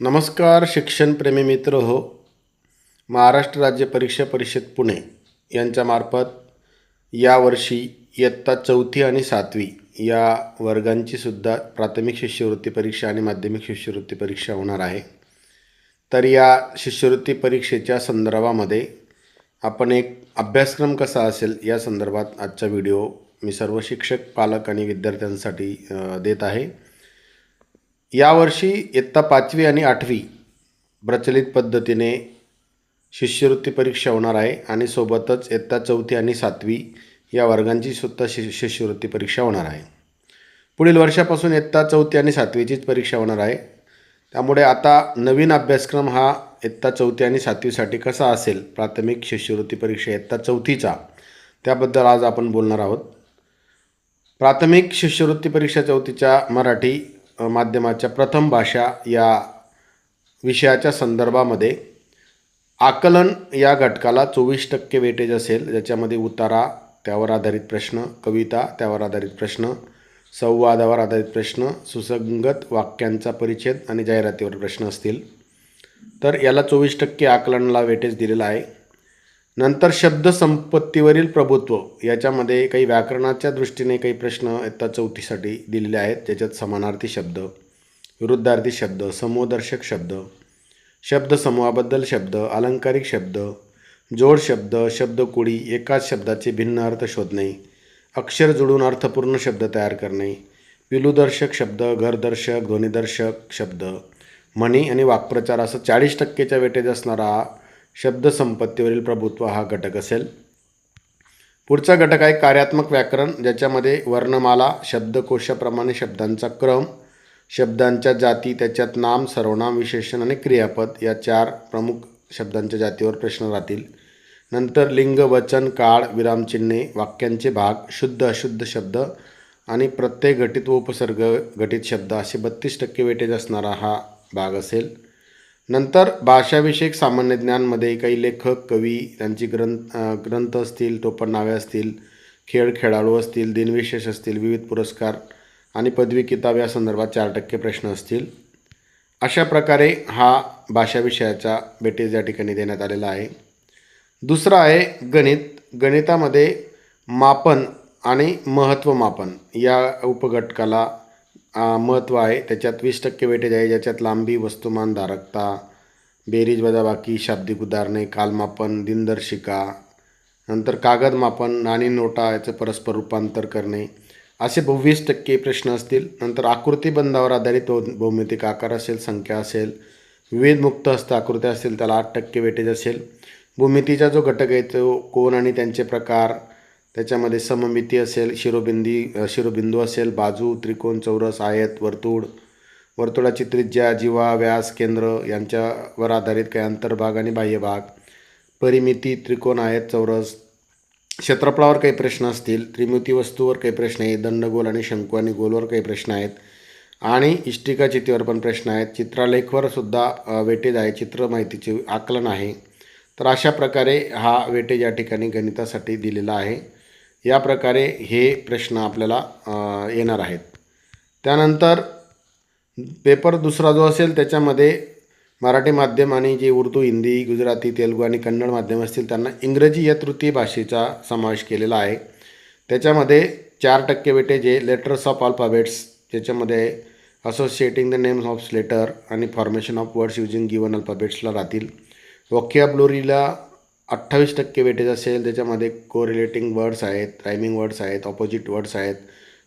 नमस्कार शिक्षणप्रेमी मित्र हो. महाराष्ट्र राज्य परीक्षा परिषद पुणे यांच्यामार्फत यावर्षी इयत्ता चौथी आणि सातवी या वर्गांची सुद्धा प्राथमिक शिष्यवृत्ती परीक्षा आणि माध्यमिक शिष्यवृत्ती परीक्षा होणार आहे. तर या शिष्यवृत्ती परीक्षेच्या संदर्भामध्ये आपण एक अभ्यासक्रम कसा असेल या संदर्भात आजचा व्हिडिओ मी सर्व शिक्षक पालक आणि विद्यार्थ्यांसाठी देत आहे. यावर्षी इयत्ता पाचवी आणि आठवी प्रचलित पद्धतीने शिष्यवृत्ती परीक्षा होणार आहे आणि सोबतच इयत्ता चौथी आणि सातवी या वर्गांची सुद्धा शि शिष्यवृत्ती परीक्षा होणार आहे. पुढील वर्षापासून इयत्ता चौथी आणि सातवीचीच परीक्षा होणार आहे. त्यामुळे आता नवीन अभ्यासक्रम हा इयत्ता चौथी आणि सातवीसाठी कसा असेल प्राथमिक शिष्यवृत्ती परीक्षा इयत्ता चौथीचा त्याबद्दल आज आपण बोलणार आहोत. प्राथमिक शिष्यवृत्ती परीक्षा चौथीच्या मराठी माध्यमाच्या प्रथम भाषा या विषयाच्या संदर्भामध्ये आकलन या घटकाला चोवीस टक्के वेटेज असेल. ज्याच्यामध्ये उतारा त्यावर आधारित प्रश्न कविता त्यावर आधारित प्रश्न संवादावर आधारित प्रश्न सुसंगत वाक्यांचा परिच्छेद आणि जाहिरातीवर प्रश्न असतील. तर याला चोवीस टक्के आकलनाला वेटेज दिलेला आहे. नंतर शब्दसंपत्तीवरील प्रभुत्व याच्यामध्ये काही व्याकरणाच्या दृष्टीने काही प्रश्न इयत्ता चौथीसाठी दिलेले आहेत. ज्याच्यात समानार्थी शब्द विरुद्धार्थी शब्द समूहदर्शक शब्द शब्दसमूहाबद्दल शब्द अलंकारिक शब्द जोड शब्द शब्दकोळी एकाच शब्दाचे भिन्न अर्थ शोधणे अक्षर जुळून अर्थपूर्ण शब्द तयार करणे विलुदर्शक शब्द घरदर्शक ध्वनिदर्शक शब्द म्हणी आणि वाक्प्रचार असं चाळीस टक्केच्या वेटेज असणारा हा शब्दसंपत्तीवरील प्रभुत्व हा घटक असेल. पुढचा घटक आहे कार्यात्मक व्याकरण ज्याच्यामध्ये वर्णमाला शब्दकोशाप्रमाणे शब्दांचा क्रम शब्दांच्या जाती त्याच्यात नाम सर्वनाम विशेषण आणि क्रियापद या चार प्रमुख शब्दांच्या जातीवर प्रश्न राहतील. नंतर लिंग वचन काळ विरामचिन्हे वाक्यांचे भाग शुद्ध अशुद्ध शब्द आणि प्रत्यय घटित व उपसर्ग घटित शब्द असे बत्तीस टक्के वेटेज असणारा हा भाग असेल. नंतर भाषाविषयक सामान्य ज्ञानमध्ये काही लेखक कवी त्यांची ग्रंथ ग्रंथ असतील टोपणनावे असतील खेळ खेळाडू असतील दिनविशेष असतील विविध पुरस्कार आणि पदवी किताब या संदर्भात चार टक्के प्रश्न असतील. अशा प्रकारे हा भाषा विषयाचा बेटेज या ठिकाणी देण्यात आलेला आहे. दुसरा आहे गणित. गणितामध्ये मापन आणि महत्त्व मापन या उपघटकाला महत्त्व आहे. त्याच्यात वीस टक्के वेटेज आहे ज्याच्यात लांबी वस्तुमान धारकता बेरीज वजाबाकी शाब्दिक उदाहरणे कालमापन दिनदर्शिका नंतर कागद मापन आणि नोटा याचं परस्पर रूपांतर करणे. असे बव्वीस टक्के प्रश्न असतील. नंतर आकृतीबंधावर आधारित भौमितिक आकार असेल संख्या असेल विविध मुक्त हस्त आकृत्या असतील त्याला आठ टक्के वेटेज असेल. भूमितीचा जो घटक आहे तो कोण आणि त्यांचे प्रकार त्याच्यामध्ये सममिती असेल शिरोबिंदी शिरोबिंदू असेल बाजू त्रिकोण चौरस आयत वर्तुळ. वर्तुळाची त्रिज्या जीवा व्यास केंद्र यांच्यावर आधारित काही अंतर्भाग आणि बाह्यभाग परिमिती त्रिकोण आयत चौरस. क्षेत्रफळावर काही प्रश्न असतील त्रिमिती वस्तूवर काही प्रश्न आहेत दंडगोल आणि शंकू आणि गोलवर काही प्रश्न आहेत. आणि इष्टिका चितीवर पण प्रश्न आहेत. चित्रालेखवर सुद्धा वेटेज आहे चित्र माहितीचे आकलन आहे. तर अशा प्रकारे हा वेटेज या ठिकाणी गणितासाठी दिलेला आहे. या प्रकारे हे प्रश्न आपल्याला येणार आहेत. त्यानंतर पेपर दुसरा जो असेल त्याच्यामध्ये मराठी माध्यम आणि जे उर्दू हिंदी गुजराती तेलुगू आणि कन्नड माध्यम असतील त्यांना इंग्रजी या तृतीय भाषेचा समावेश केलेला आहे. त्याच्यामध्ये चार टक्के वेटे जे लेटर्स ऑफ अल्फाबेट्स ज्याच्यामध्ये associating the names of letter आणि formation of words using given अल्फाबेट्सला राहतील. वॉकॅबलोरीला अठ्ठावीस टक्के वेटेज असेल त्याच्यामध्ये कोरिलेटिंग वर्ड्स आहेत रायमिंग वर्ड्स आहेत ऑपोजिट वर्ड्स आहेत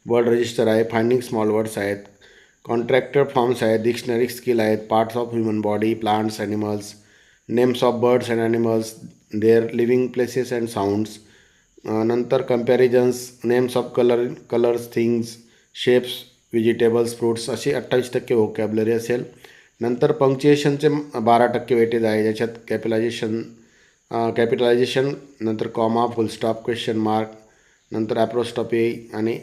वर्ड रजिस्टर आहे फायनिंग स्मॉल वर्ड्स आहेत कॉन्ट्रॅक्टर फॉर्म्स आहेत डिक्शनरी स्किल आहेत parts of human body plants animals names of birds and animals their living places and sounds नंतर comparisons names of colour colours things shapes vegetables fruits अशी अठ्ठावीस टक्के vocabulary असेल. नंतर पंक्च्युएशनचे बारा टक्के वेटेज आहे ज्याच्यात कॅपिलायझेशन कॅपिटलायझेशन नंतर comma full stop question mark नंतर ॲप्रोस्टॉपी आणि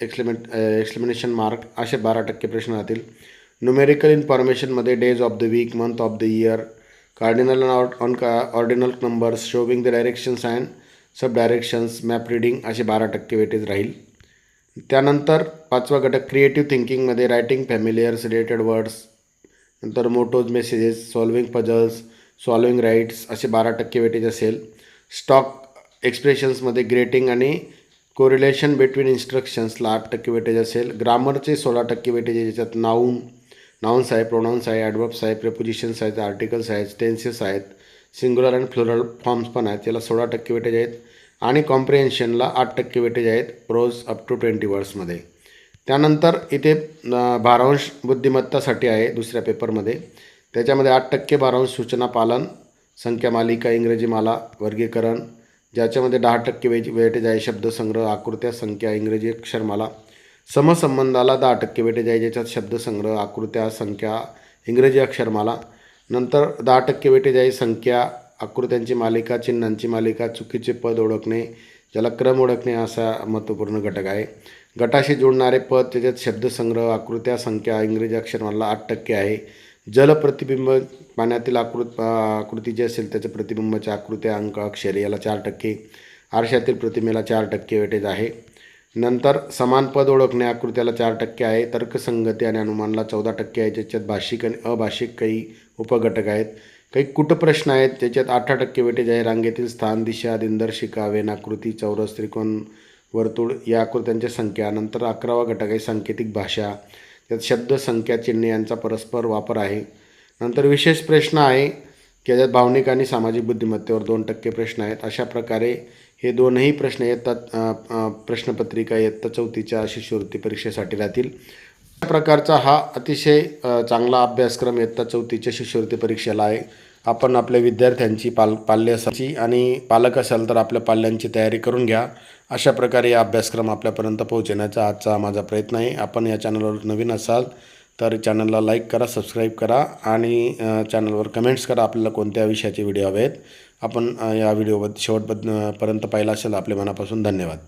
एक्सलिमेंट एक्सप्लेनेशन मार्क असे बारा टक्के प्रश्न राहतील. Numerical इन्फॉर्मेशनमध्ये days of the week month of the year cardinal on का ordinal numbers showing the directions and sub directions map reading असे बारा टक्के वेटेज राहील. त्यानंतर पाचवा घटक क्रिएटिव्ह थिंकिंगमध्ये रायटिंग फॅमिलियर्स रिलेटेड वर्ड्स नंतर mottos messages solving puzzles solving riddles असे बारा टक्के वेटेज असेल. स्टॉक एक्सप्रेशन्समध्ये ग्रेटिंग आणि कोरिलेशन बिटवीन इन्स्ट्रक्शन्सला आठ टक्के वेटेज असेल. ग्रामरचे सोळा टक्के वेटेज आहे ज्याच्यात नाऊन नाऊन्स आहे प्रोनाऊन्स आहे ॲडवर्ब्स आहे प्रेपोजिशन्स आहेत आर्टिकल्स आहेत टेन्सेस आहेत सिंग्युलर अँड फ्लोरल फॉर्म्स पण आहेत. त्याला सोळा टक्के वेटेज आहेत. आणि कॉम्प्रिहेन्शनला आठ टक्के वेटेज आहेत प्रोज अप टू ट्वेंटी वर्ड्समध्ये त्यानंतर इथे भारांश बुद्धिमत्तासाठी आहे दुसऱ्या पेपरमध्ये त्याच्यामध्ये आठ टक्के बारावी सूचना पालन संख्या मालिका इंग्रजी माला वर्गीकरण ज्याच्यामध्ये दहा टक्के वेज वेटेज आहे शब्दसंग्रह आकृत्या संख्या इंग्रजी अक्षरमाला समसंबंधाला दहा टक्के वेटेज आहे ज्याच्यात शब्दसंग्रह आकृत्या संख्या इंग्रजी अक्षरमाला. नंतर दहा टक्के वेटेज आहे संख्या आकृत्यांची मालिका चिन्हांची मालिका चुकीचे पद ओळखणे ज्याला क्रम ओळखणे असा महत्त्वपूर्ण घटक आहे. गटाशी जोडणारे पद त्याच्यात शब्दसंग्रह आकृत्या संख्या इंग्रजी अक्षरमाला आठ टक्के आहे. जलप्रतिबिंब पाण्यातील आकृत आकृती जी असेल त्याचं प्रतिबिंबाच्या आकृत्या अंक अक्षर याला चार टक्के आरशातील प्रतिमेला चार टक्के वेटेज आहे. नंतर समान पद ओळखणे आकृत्याला चार टक्के आहे. तर्कसंगती आणि अनुमानला चौदा टक्के आहे. ज्याच्यात भाषिक आणि अभाषिक काही उपघटक आहेत. काही कुटप्रश्न आहेत. त्याच्यात अठरा टक्के वेटेज आहे. रांगेतील स्थान दिशा दिनदर्शिका वेनाकृती चौरस त्रिकोण वर्तुळ या आकृत्यांच्या संख्या. नंतर अकरावा घटक आहे. सांकेतिक भाषा. त्यात शब्द संख्या चिन्हे यांचा परस्पर वापर आहे. नंतर विशेष प्रश्न आहे की याच्यात भावनिक आणि सामाजिक बुद्धिमत्तेवर दोन टक्के प्रश्न आहेत. अशा प्रकारे हे दोनही प्रश्न येतात प्रश्नपत्रिका इयत्ता चौथीच्या शिष्यवृत्ती परीक्षेसाठी राहतील. अशा प्रकारचा हा अतिशय चांगला अभ्यासक्रम इयत्ता चौथीच्या शिष्यवृत्ती परीक्षेला आहे. आपण आपल्या विद्यार्थ्यांची पाल पाल्य असायची आणि पालक असाल तर आपल्या पाल्यांची तयारी करून घ्या. अशा प्रकारे हा अभ्यासक्रम आपल्यापर्यंत पोहोचण्याचा आजचा माझा प्रयत्न आहे. आपण या चॅनलवर नवीन असाल तर चॅनलला लाईक करा सबस्क्राईब करा आणि चॅनलवर कमेंट्स करा आपल्याला कोणत्या विषयाचे व्हिडिओ हवे आहेत आपण या व्हिडिओ शेवटपर्यंत पाहिला असेल आपल्या मनापासून धन्यवाद.